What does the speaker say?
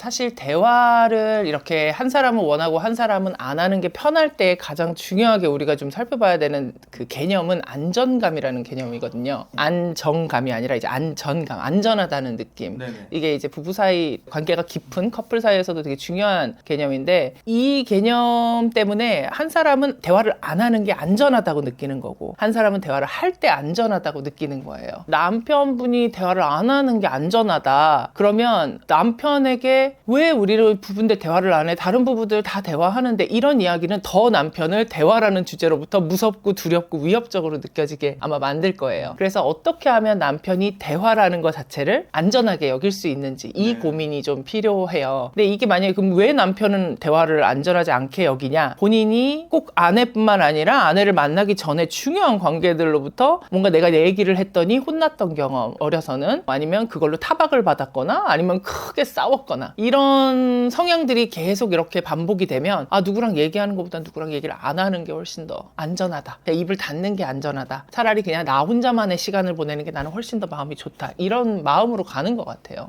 사실 대화를 이렇게 한 사람은 원하고 한 사람은 안 하는 게 편할 때 가장 중요하게 우리가 좀 살펴봐야 되는 그 개념은 안전감이라는 개념이거든요. 안정감이 아니라 이제 안전감, 안전하다는 느낌. 네네. 이게 이제 부부 사이 관계가 깊은 커플 사이에서도 되게 중요한 개념인데 이 개념 때문에 한 사람은 대화를 안 하는 게 안전하다고 느끼는 거고 한 사람은 대화를 할 때 안전하다고 느끼는 거예요. 남편분이 대화를 안 하는 게 안전하다. 그러면 남편에게 왜 우리를 부부인데 대화를 안 해? 다른 부부들 다 대화하는데 이런 이야기는 더 남편을 대화라는 주제로부터 무섭고 두렵고 위협적으로 느껴지게 아마 만들 거예요. 그래서 어떻게 하면 남편이 대화라는 것 자체를 안전하게 여길 수 있는지 이 네. 고민이 좀 필요해요. 근데 이게 만약에 그럼 왜 남편은 대화를 안전하지 않게 여기냐? 본인이 꼭 아내뿐만 아니라 아내를 만나기 전에 중요한 관계들로부터 뭔가 내가 내 얘기를 했더니 혼났던 경험, 어려서는 아니면 그걸로 타박을 받았거나 아니면 크게 싸웠거나 이런 성향들이 계속 이렇게 반복이 되면 아 누구랑 얘기하는 것보다 누구랑 얘기를 안 하는 게 훨씬 더 안전하다. 입을 닫는 게 안전하다. 차라리 그냥 나 혼자만의 시간을 보내는 게 나는 훨씬 더 마음이 좋다. 이런 마음으로 가는 것 같아요.